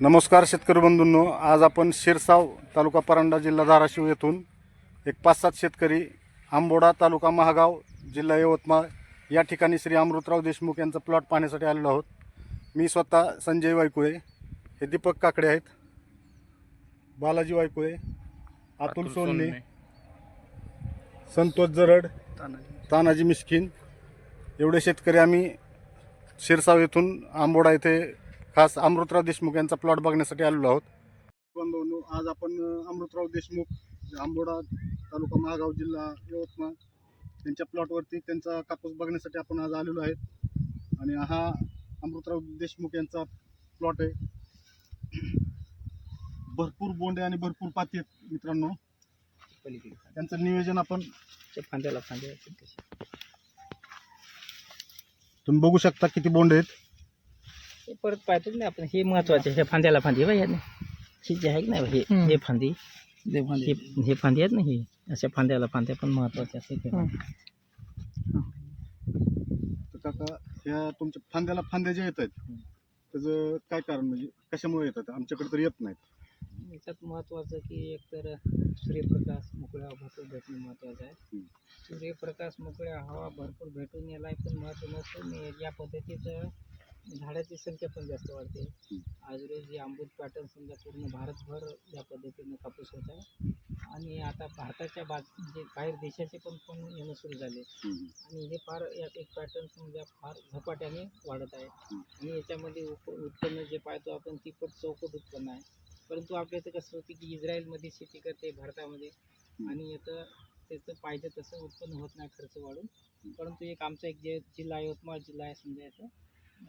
नमस्कार शेतकरी बंधूंनो आज आपण शिरसाव तालुका परांडा जिल्हा धाराशिव येथून एक पाच सात शेतकरी आंबोडा तालुका महागाव जिल्हा यवतमाळ या ठिकाणी श्री अमृतराव देशमुख यांचा प्लॉट पाहण्यासाठी आलेलो आहोत. मी स्वतः संजय वायकुळे हे दीपक काकडे आहेत. बालाजी वायकुळे अतुल सोनने संतोष जरड तानाजी मिस्किन एवढे शेतकरी आम्ही शिरसाव येथून आंबोडा येथे खास अमृतराव देशमुख यांचा प्लॉट बघण्यासाठी आलेलो आहोत. बंधूंनो आज आपण अमृतराव देशमुख आंबोडा तालुका महागाव जिल्हा यवतमाळ त्यांच्या प्लॉटवरती त्यांचा कापूस बघण्यासाठी आपण आज आलेलो आहेत. आणि हा अमृतराव देशमुख यांचा प्लॉट आहे. भरपूर बोंडे आणि भरपूर पाती आहेत मित्रांनो. त्यांचं नियोजन आपण फांद्याला फांद्या. तुम्ही बघू शकता किती बोंडे आहेत. ते परत पाहतो ना आपण. हे महत्त्वाचे हे फांद्याला फांदी बाई याने. ही जे आहे की नाही हे? हे फांदी. हे हे फांदी आहेत ना हे? अशा फांद्याला फांद्या पण महत्त्वाच्या असतात हे. तर काका ह्या तुमच्या फांद्याला फांद्या ज्या येत आहेत त्याचं काय कारण म्हणजे कशामुळे येतात? आमच्याकडे तर येत नाहीत. याच्यात महत्वाचं की एकतर सूर्यप्रकाश मोकळ्या हवा भरपूर भेटणे महत्वाचं आहे. सूर्यप्रकाश मोकळ्या हवा भरपूर भेटून याला पण महत्त्व नसतं. या पद्धतीचं झाडाची संख्या पण जास्त वाढते. आज रोज जे अमृत पॅटर्न समजा पूर्ण भारतभर या पद्धतीनं कापूस होत आहे. आणि आता भारताच्या बाज म्हणजे बाहेर देशाचे पण फोन येणं सुरू झाले. आणि हे फार यात एक पॅटर्न समजा फार झपाट्याने वाढत आहे. आणि याच्यामध्ये उप उत्पन्न जे पाहतो आपण तिप्पट चौपट उत्पन्न आहे. परंतु आपल्या इथं कसं होतं की इस्रायलमध्ये शेती करते भारतामध्ये. आणि याचं त्याचं पाहिजे तसं उत्पन्न होत नाही खर्च वाढून. परंतु एक आमचा एक जे जिल्हा यवतमाळ जिल्हा आहे समजा याचा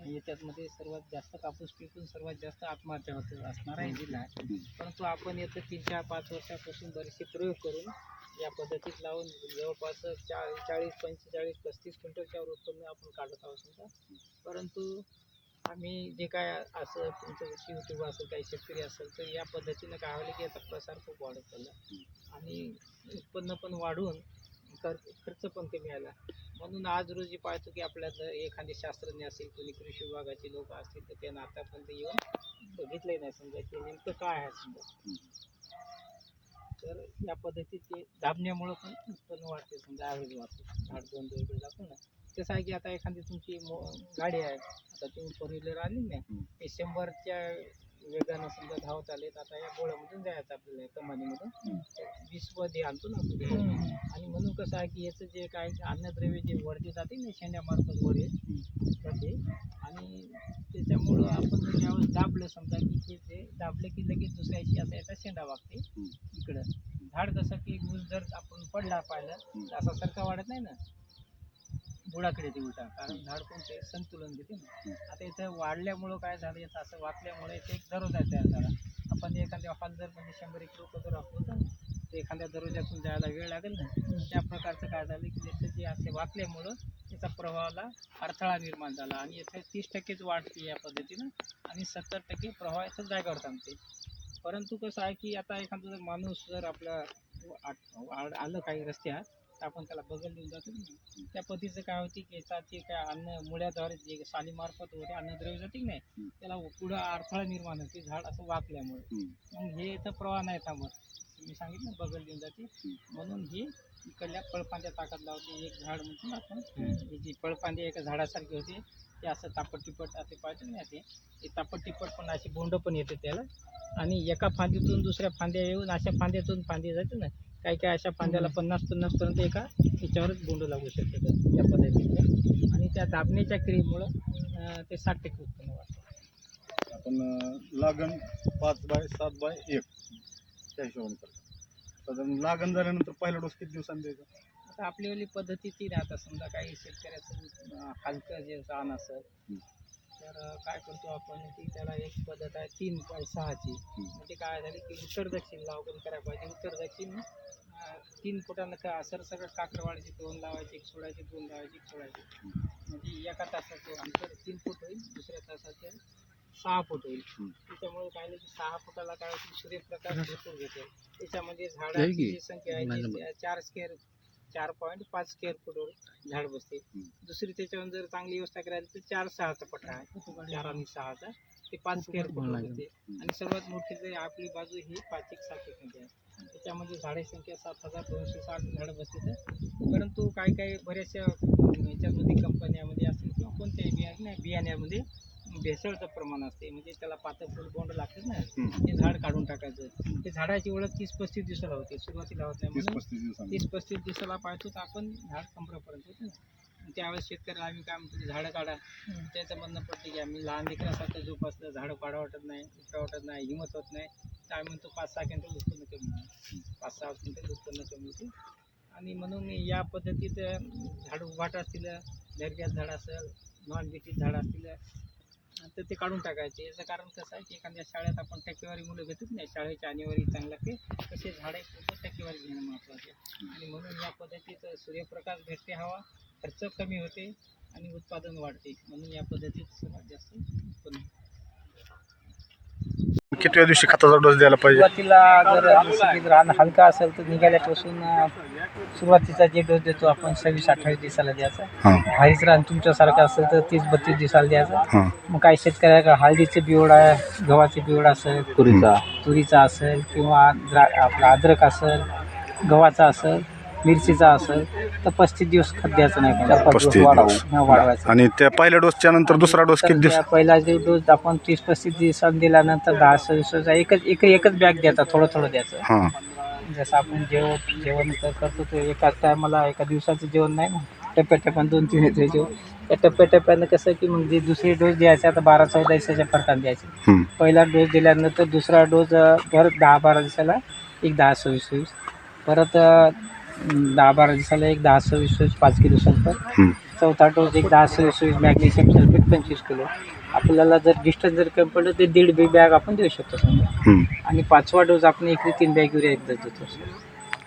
याच्यातमध्ये सर्वात जास्त कापूस पिकून सर्वात जास्त आत्महत्या होत असणार आहे जिल्हा. आहे परंतु आपण येतं तीन चार पाच वर्षापासून बरेचसे प्रयोग करून या पद्धतीत लावून जवळपास चा चाळीस पंचेचाळीस पस्तीस क्विंटलच्या उत्पन्न आपण काढत आहोत समजा. परंतु आम्ही जे काय असं तुमचं यूट्यूब असेल काही शेतकरी असेल तर या पद्धतीनं काय होईल की याचा प्रसार खूप वाढत चालला. आणि उत्पन्न पण वाढून खर्च खर्च पण कमी आला. म्हणून आज रोजी पाहतो की आपल्याला एखादे शास्त्रज्ञ असेल कोणी कृषी विभागाचे लोक असतील तर त्यांना आतापर्यंत येऊन बघितलंही नाही समजा की नेमकं काय आहे समजा. तर या पद्धतीत ते दाबण्यामुळं पण उत्पन्न वाढते. समजा ॲव्हरेज वाढते. झाड दोन दोन इकडे जातो ना कसं आहे की आता एखादी तुमची मो गाडी आहे. आता तुम्ही फोर व्हीलर आली ना ते शंभरच्या वेगानं समजा धावत आले तर आता या गोळ्यामधून जायचं आपल्याला कमानीमधून. वीसमध्ये आणतो ना आणि म्हणून कसं आहे की याचं जे काय अन्नद्रव्य जे वरती जाते ना शेंड्यामार्फत वर जाते. आणि त्याच्यामुळं आपण ज्यावेळेस दाबलं समजा की ते ते दाबलं की लगेच दुसऱ्याशी आता याचा शेंडा वागते इकडं. झाड कसं की ऊस जर आपण पडला पाहिलं तर असा सारखा वाढत नाही ना? बुडाकडे ते टा कारण झाड कोणते संतुलन देते ना. आता इथं वाढल्यामुळं काय झालं याचं असं वाकल्यामुळे इथे एक दरोजा तयार झाला. आपण एखाद्या हॉल जर म्हणजे शंभर एक लोक जर असलो तर ते एखाद्या दरोज्यातून जायला वेळ लागेल ना. त्या प्रकारचं काय झालं की त्याचं जे असे वाकल्यामुळं त्याचा प्रवाहाला अडथळा निर्माण झाला आणि इथे तीस टक्केच वाढते या पद्धतीनं आणि सत्तर टक्के प्रवाह याचा जागेवर थांबते. परंतु कसं आहे की आता एखादा जर माणूस जर आपलं आलं काही रस्त्यात तर आपण त्याला बगल देऊन जातो ना. त्या पद्धतीचं काय होते की जे काय अन्न मुळ्याद्वारे जे सालीमार्फत वगैरे अन्नद्रव्य जाते की नाही त्याला पुढं अडथळा निर्माण होते झाड असं वाकल्यामुळे. मग हे इथं प्रवाह नाही थांबत. मी सांगितलं बगल देऊन जाते. म्हणून ही इकडल्या फळफांद्या ताकद लावते. एक झाड म्हणतो ना आपण ही जी फळफांदी एका झाडासारखी होते ते असं तापट टिपट असे पाहिजे ना ते. ते तापट टिपट पण अशी बोंड पण येते त्याला. आणि एका फांदीतून दुसऱ्या फांद्या येऊन अशा फांद्यातून फांदी जाते ना काही काही अशा फांद्याला पन्नास पन्नास पर्यंत एका ह्याच्यावरच बोंड लागू शकतात या पद्धतीने. आणि त्या दाबण्याच्या क्रियेमुळं ते साठ टक्के उत्पन्न वाढतं. आपण लागण पाच बाय सात बाय एक त्या हिशोबाने करतो. साधारण लागण झाल्यानंतर पहिला डोस किती दिवसांनी द्यायचा? आता आपलीवाली पद्धती ती आता समजा काही शेतकऱ्याचं हलकं जे रान असेल तर काय करतो आपण की त्याला एक पद्धत आहे तीन बाय सहाची. म्हणजे काय झाली की उत्तर दक्षिण लावून करायला पाहिजे. उत्तर दक्षिण तीन फुटानं का सरसकट काकरवाडीची दोन लावायची एक सोडायची दोन लावायची एक सोडायची. म्हणजे एका तासाचं अंतर तीन फूट होईल दुसऱ्या तासाचं सहा फूट होईल. त्याच्यामुळे काय झालं की सहा फुटाला काय होईल सूर्यप्रकाश भरपूर घेतो. त्याच्यामध्ये झाडाची जी संख्या आहे ती चार स्केअर चार पॉईंट पाच स्क्वेअर फूटवर झाड बसते. दुसरी त्याच्यावर जर चांगली व्यवस्था करायला तर चार सहाचा पट्टा आहे. चार आणि सहाचा ते पाच स्क्वेअर फूट होते. आणि सर्वात मोठी जे आपली बाजू ही पाच एक सात एक मध्ये आहे. त्याच्यामध्ये झाडे संख्या सात हजार दोनशे साठ झाडं बसते परंतु काही काही बऱ्याचशा याच्यामध्ये कंपन्यामध्ये असतील किंवा कोणत्याही बिया नाही बियाण्यामध्ये भेसळचं प्रमाण असते. म्हणजे त्याला पातळ फुल बोंड लागते ना ते झाड काढून टाकायचं. ते झाडाची ओळख तीस पस्तीस दिवसाला होते. सुरुवातीला होत नाही तीस पस्तीस दिवसाला पाहतो तर आपण झाड कमरापर्यंत होतं ना. त्यावेळेस शेतकऱ्याला आम्ही काय म्हणतो झाडं काढा. त्याचं म्हणणं पडते की आम्ही लहान लेकरासारखं जोपासलं झाडं काढा वाटत नाही उपटा वाटत नाही हिंमत होत नाही. तर आम्ही म्हणतो पाच सहा क्विंटल उत्पन्न कमी होईल. पाच सहा क्विंटल उत्पन्न कमी होते आणि म्हणून या पद्धतीत झाडं उभाट असतील दर्ग्यात झाड असेल नॉन बीटीत झाड असतील तर ते काढून टाकायचे. याचं कारण कसं आहे की एखाद्या शाळेत आपण टक्केवारी मुलं घेतच नाही. शाळेच्या आणीवारी चांगली लागते तसे झाडे टक्केवारी घेणं महत्त्वाचे आहे. आणि म्हणून या पद्धतीत सूर्यप्रकाश भेटते हवा. खर्च कमी होते आणि उत्पादन वाढते म्हणून या पद्धतीत सर्वात जास्त उत्पन्न. कितव्या दिवशी खताचा डोस द्यायला पाहिजे? सुरुवातीला जर जसं की रान हलका असेल तर निघाल्यापासून अं, सुरुवातीचा जे डोस देतो आपण सव्वीस अठ्ठावीस दिवसाला द्यायचा. हां. भारीच रान तुमच्यासारखं असेल तर तीस बत्तीस दिवसाला द्यायचा. हां. मग काही शेतकऱ्याला हळदीचं बिवड आहे गव्हाचे बिवड असेल तुरीचा. तुरीचा असेल किंवा द्रा आपला अद्रक असेल गव्हाचा असेल मिरचीचा असेल तर पस्तीस दिवस खत द्यायचं नाही. दिवस. पस्तीस. हा, वाढवायचं. आणि त्या पहिल्या डोसच्या नंतर दुसरा डोस तर किती दिवस? त्या पहिला जो डोस आपण तीस पस्तीस दिवसात दिल्यानंतर दहा सव्वीस एकच एक एकच बॅग द्यायचा थोडं थोडं द्यायचं. हां. जसं आपण जेवण जेवण कर- करतो ते एकाच टायमाला एका दिवसाचं जेवण नाही ना. टप्प्याटप्प्यानं दोन तीन येते जेवण. त्या टप्प्याटप्प्यानं कसं की मग जे दुसरे डोस द्यायचे आता बारा चौदा दिवसाच्या फरकाने द्यायचे. हं. पहिला डोस दिल्यानंतर दुसरा डोस अ, परत दहा बारा दिवसाला एक दहा सव्वीस सव्वीस परत अ, दहा बारा दिवसाला एक दहा सव्वीस सव्वीस पाच किलो सल्फर. चौथा डोस एक दहा सव्वीस सव्वीस मॅग्नेशियम सल्फेट पंचवीस किलो. आपल्याला जर डिस्टन्स जर कमी पडलं तर दीड बी बॅग आपण देऊ शकतो. समजा. आणि पाचवा डोस आपण एकरी तीन बॅग युरिया एकदा देतो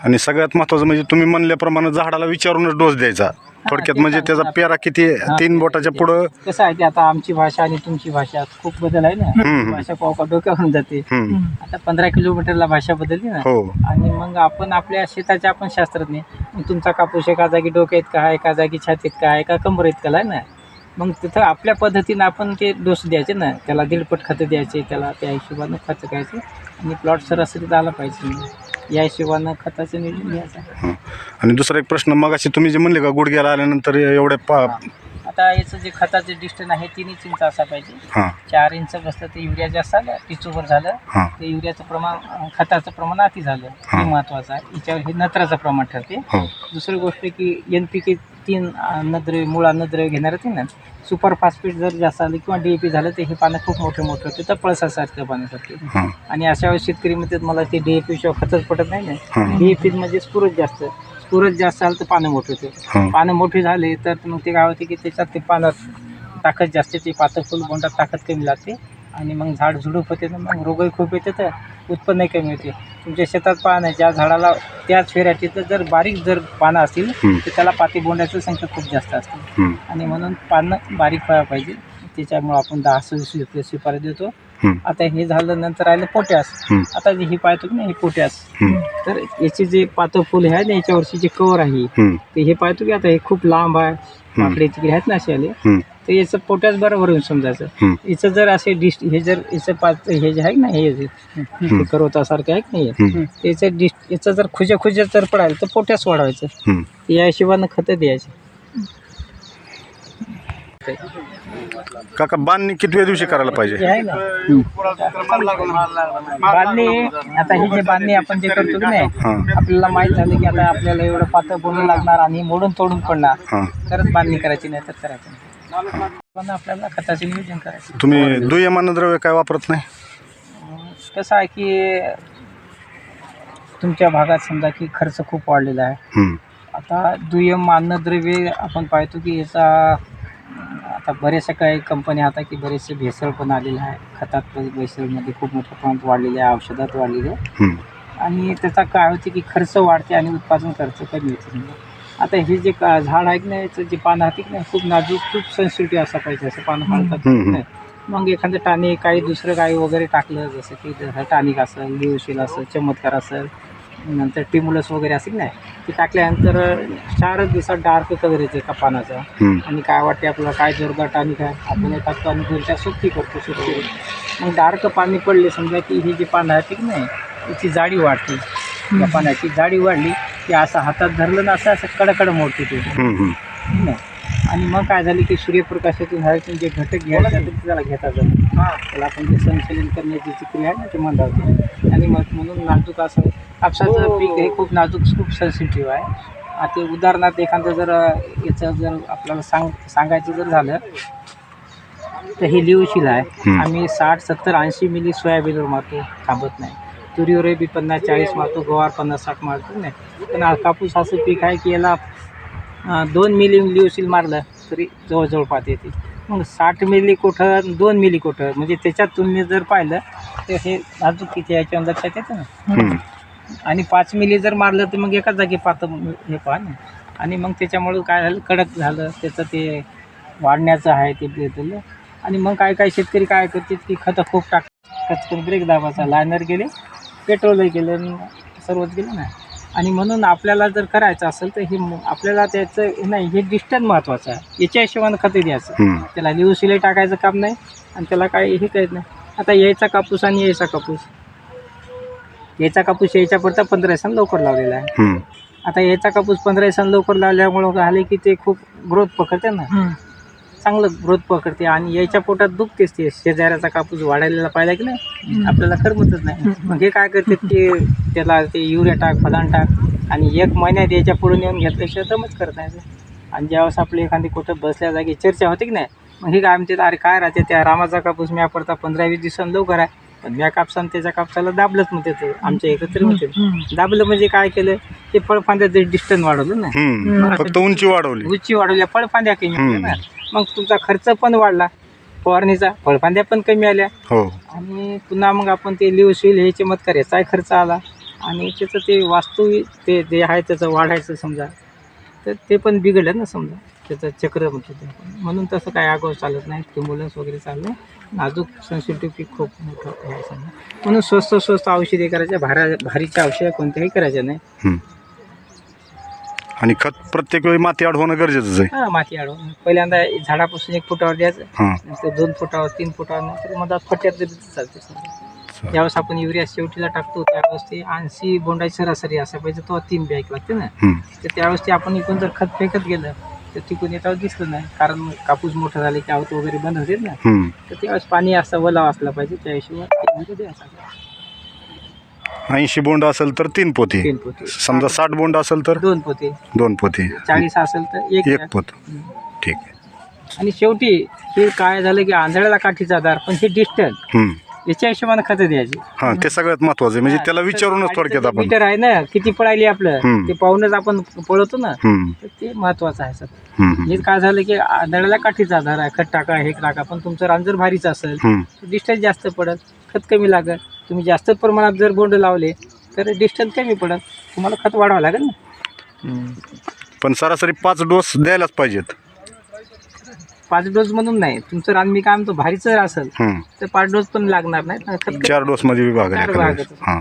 आणि सगळ्यात महत्वाचं म्हणजे तुम्ही म्हणल्याप्रमाणे झाडाला विचारूनच डोस द्यायचा. थोडक्यात म्हणजे त्याचा. पेरा किती तीन बोटाच्या पुढं? कसं आहे ते आता आमची भाषा आणि तुमची भाषा खूप बदल आहे ना. भाषा पाव का डोक्यावरून जाते. आता पंधरा किलोमीटरला भाषा बदलली ना हो. आणि मग आपण आपल्या शेताचे आपण शास्त्रज्ञ. मग तुमचा कापूस एका जागी डोक्यात का आहे एका जागी छातीत का आहे का कमरेत का आहे ना. मग तिथं आपल्या पद्धतीनं आपण ते डोस द्यायचे ना त्याला दीडपट खतं द्यायचे त्याला त्या हिशोबानं खतं घ्यायचे. आणि प्लॉट सरासरीत आला पाहिजे. या हिशोबानं खताचं नियोजन घ्यायचं. आणि दुसरा एक प्रश्न मग अशी तुम्ही जे म्हणले का गुडघ्याला आल्यानंतर एवढ्या पा आता याचं जे खताचं डिस्टन्स आहे तीन इंच इंच असा पाहिजे. हां. चार इंच बसलं तर युरिया जास्त आलं टिचूवर झालं. हां. ते युरियाचं प्रमाण खताचं प्रमाण अति झालं हा. महत्त्वाचं आहे. याच्यावर हे नत्राचं प्रमाण ठरते. हो. दुसरी गोष्ट की एन पी के तीन अन्नद्रव्य मूळ अन्नद्रव्य घेणार होते ना सुपर फास्फेट जर जास्त आलं किंवा डी पी झालं तर हे पानं खूप मोठे मोठे होते तर पळसासारखं पाण्यासारखे हां. आणि अशा वेळेस शेतकरी म्हणतात मला ते डी ए पी शिवाय खतच पडत नाही ना. डी ए पी म्हणजे स्पुरच जास्त. स्पुरच जास्त आलं तर पानं मोठे होते पानं मोठी झाली तर मग ते काय होते की त्याच्यात ते पानात ताकद जास्त येते पातळ फुल बोंडात ताकद कमी लागते आणि मग झाड झुडूप होते तर मग रोगही खूप येते तर उत्पन्नही कमी होते तुमच्या शेतात पान आहे ज्या झाडाला त्याच व्हेरायटीचं जर बारीक जर पानं असतील. तर त्याला पाती बोंडाची संख्या खूप जास्त असते. आणि म्हणून पानं बारीक व्हायला पाहिजे त्याच्यामुळं आपण दहा सव्वीस रुपये शिफारस देतो. आता हे झालं नंतर राहिलं पोटॅस हं. आता जे हे पाहतो की नाही हे पोटॅस हं. तर याचे जे पातळ फुल आहे ना याच्यावरची जे कवर आहे हं. ते हे पाहतो की आता हे खूप लांब आहे माकडे तिकडे आहेत ना असे आले. तर याचं पोटॅश बरोबर होऊन समजायचं. याचं जर असे डिश हे जर याचं पाच हे जे आहे ना हे करवतासारखं आहे की नाही हं. त्याचं डिश याचं जर खुज्या खुज्या जर पडायला तर पोटॅश वाढवायचं. या हिशोबानं खतं द्यायची काका बांधणी कितव्या दिवशी करायला पाहिजे? आहे ना. बांधणी आता हे जे बांधणी आपण जे करतो की नाही हां. आपल्याला माहीत झालं की आता आपल्याला एवढं पातळ बोलणं लागणार आणि मोडून तोडून पडणार. हां. तरच बांधणी करायची नाही तर करायची नाही. पण आपल्याला खताचे नियोजन करायचं. तुम्ही दुय्यम अन्नद्रव्य काय वापरत नाही? अं, कसं आहे की तुमच्या भागात समजा की खर्च खूप वाढलेला आहे. हं. आता दुय्यम अन्नद्रव्ये आपण पाहतो की याचा आता बरेचशा काही कंपन्या आता की बरेचसे भेसळ पण आलेले आहे खतात भेसळमध्ये खूप मोठ्या प्रमाणात वाढलेले आहे औषधात वाढलेले आहे हं. आणि त्याचा काय होते की खर्च वाढते आणि उत्पादन खर्च कमी होते. आता हे जे का झाड आहे की नाही याचं जे पानं आहे की नाही खूप नाजूक खूप सेन्सिटिव्ह असं पाहिजे असं पानं हम्म. नाही मग एखादं टानिक काही दुसरं काही वगैरे टाकलं जसं की जसं टानिक असेल लिओशील असेल चमत्कार असेल नंतर टिमुलस वगैरे असेल नाही ते टाकल्यानंतर चार दिवसात डार्क कलर येते का पानाचा. आणि काय वाटते आपल्याला काय जोरदार आणि काय? आपण हे टाकतो आणि दोन चार सुट्टी करतो सुट्टी. मग डार्क पाणी पडले समजा की ही जी पानं आहे की नाही त्याची जाडी वाढते. या पाण्याची जाडी वाढली की असं हातात धरलं ना असं असं कडकड मोडते ते. नाही. आणि मग काय झालं की सूर्यप्रकाशातून झाडातून जे घटक ते त्याला घेता जातात त्याला आपण जे संचलन करण्याची जी क्रिया आहे ना ते मंदावते आणि मग म्हणून नाजूक असं कापसाचं पीक हे. खूप नाजूक खूप सेन्सिटिव्ह आहे. आता उदाहरणार्थ एखादं जर याचं जर आपल्याला सांग सांगायचं जर झालं तर ही लिवशील आहे. हम्म. आम्ही साठ सत्तर ऐंशी मिली सोयाबीनवर मारतो थांबत नाही. तुरीवर बी पन्नास चाळीस मारतो गवार पन्नास साठ मारतो नाही. पण हा कापूस असं पीक आहे की याला दोन मिली लिवशील मारलं तरी जवळजवळ पात येते. मग साठ मिली कुठं दोन मिली कुठं? म्हणजे त्याच्या तुलनेत जर पाहिलं तर हे नाजूक किती याच्या लक्षात येतं ना. आणि पाच मिली जर मारलं तर मग एकाच जागी पात हे पहा ना. आणि मग त्याच्यामुळं काय झालं? कडक झालं. त्याचं ते वाढण्याचं आहे ते बेतलं आणि मग काय काय शेतकरी काय करतात की खतं खूप टाक कचकन ब्रेक दाबाचा लायनर गेले पेट्रोलही गेलं सर्वच गेलं ना. आणि म्हणून आपल्याला जर करायचं असेल तर हे आपल्याला त्याचं नाही हे डिस्टन्स महत्त्वाचं आहे. याच्या हिशोबानं खतं द्यायचं. त्याला लिहू शिलाई टाकायचं काम नाही. आणि त्याला काय हे कळत नाही. आता यायचा कापूस आणि यायचा कापूस. यायचा कापूस यायच्या पुरता पंधरा दिवसांनी लवकर लावलेला आहे. हम्म. आता याचा कापूस पंधरा दिवसांनी लवकर लावल्यामुळं झाले की ते खूप ग्रोथ पकडते ना. चांगलं ग्रोथ पकडते आणि याच्या पोटात दुखतेच ते शेजाऱ्याचा कापूस वाढायला पाहिला की नाही आपल्याला करमतच नाही. मग हे काय करते की त्याला ते युरिया टाक फलान टाक आणि एक महिन्यात याच्यापुढे नेऊन घेतल्याशिवाय दमच करत नाही ते. आणि ज्यावेळेस आपली एखादी कुठं बसल्या जागी चर्चा होते की नाही मग हे काय म्हणते अरे काय राहते त्या रामाचा कापूस म्या पडता पंधरा वीस दिवसांनी लवकर आहे. पण म्या कापसानं त्याच्या कापसाला दाबलंच म्हणते ते आमच्या एकत्र म्हणते दाबलं म्हणजे काय केलं ते फळफांद्याचं डिस्टन्स वाढवलं ना. हम्म. फक्त उंची वाढवली. उंची वाढवल्या फळफांद्या कमी ना. मग तुमचा खर्च पण वाढला फवारणीचा फळफांद्या पण कमी आल्या. हो. आणि पुन्हा मग आपण ते लिवशील हे चमत्कार याचाही खर्च आला. आणि त्याचं ते वास्तू ते जे आहे त्याचं वाढायचं समजा तर ते पण बिघडलं ना समजा. त्याचं चक्र म्हणतो. म्हणून तसं काय आगाव चालत नाही. ॲम्ब्युलन्स वगैरे चाललं नाजूक सेन्सिटिव्ह पीक खूप मोठं आहे समजा म्हणून स्वस्त स्वस्त औषधी करायच्या. भारा भारीच्या औषध कोणत्याही करायच्या नाही. हम्म. आणि खत प्रत्येक वेळी माती आड होणं गरजेचंच आहे. हां माती अडवून पहिल्यांदा झाडापासून एक फुटावर द्यायचं. हां. नंतर दोन फुटावर तीन फुटावर नंतर मधात फट्यात दिली तर चालते समजा ज्यावेळेस आपण युरिया शेवटीला टाकतो त्यावेळेस ते ऐंशी बोंडाची सरासरी असा पाहिजे तो तीन बॅग लागते ना. हम्म. तर त्यावेळेस ते आपण इकडून जर खत फेकत गेलं तर तिकडून येतावर दिसलं नाही. कारण कापूस मोठा झाले की आवत वगैरे बंद होते ना. हम्म. तर त्यावेळेस पाणी असं ओलावा असला पाहिजे. त्या द्यायचा ऐंशी बोंड असेल तर तीन पोती. तीन पोते. समजा साठ बोंड असेल तर दोन पोते. दोन पोती. चाळीस असेल तर एक एक. पोत. ठीक आहे. आणि शेवटी हे काय झालं की आंधळ्याला काठीचा दार पण हे डिस्टन्स हम्म. याच्या हिशोबाने खतं द्यायची हा ते सगळ्यात महत्वाचं आहे म्हणजे त्याला विचारूनच थोडक्यात आपण मीटर आहे ना किती पळाली आपलं हम्म. ते पाहूनच आपण पळवतो ना हम्म. तर ते महत्वाचं आहे सर हम्म. हम्म. हे काय झालं की आदळाला काठीचा आधार आहे खत टाका हे टाका पण तुमचं रान जर भारीचं असेल हम्म. डिस्टन्स जास्त पडत खत कमी लागत तुम्ही जास्त प्रमाणात जर बोंड लावले तर डिस्टन्स कमी पडत तुम्हाला खत वाढवावं लागेल ना पण सरासरी पाच डोस द्यायलाच पाहिजेत पाच डोस म्हणून नाही तुमचं रान मी काय म्हणतो भारीचं जर असेल हम्म. तर पाच डोस पण लागणार नाही चार डोस मध्ये विभाग आहे चार एखाद्या भाग वेळेस. आहेत. हा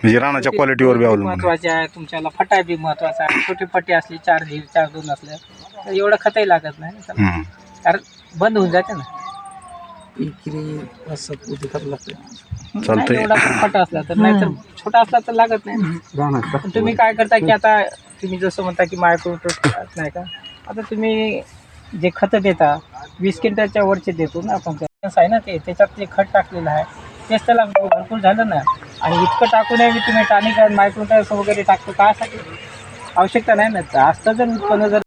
म्हणजे रानाच्या क्वालिटीवर बी अवलंबून आहे. महत्त्वाचे आहे तुमच्याला फटा बी महत्त्वाचा आहे छोटे फटे असले चार झीर चार दोन असले तर एवढं खतही लागत नाही. कारण बंद होऊन जाते ना असं उदी करावं लागतं चालतंय. नाही एवढा पण फटा असला तर नाही तर छोटा असला तर लागत नाही पण तुम्ही काय करता की आता तुम्ही जसं म्हणता की मायक्रोटोस नाही का आता तुम्ही जे खतं देता वीस क्विंटलच्या वरचे देतो ना आपण. आहे ना ते त्याच्यात जे खत टाकलेलं आहे तेच त्याला भरपूर झालं ना. आणि इतकं टाकून आहे तुम्ही टानिक मायक्रोटॉस वगैरे टाकतो कासाठी आवश्यकता नाही ना. असतं जर उत्पन्न जर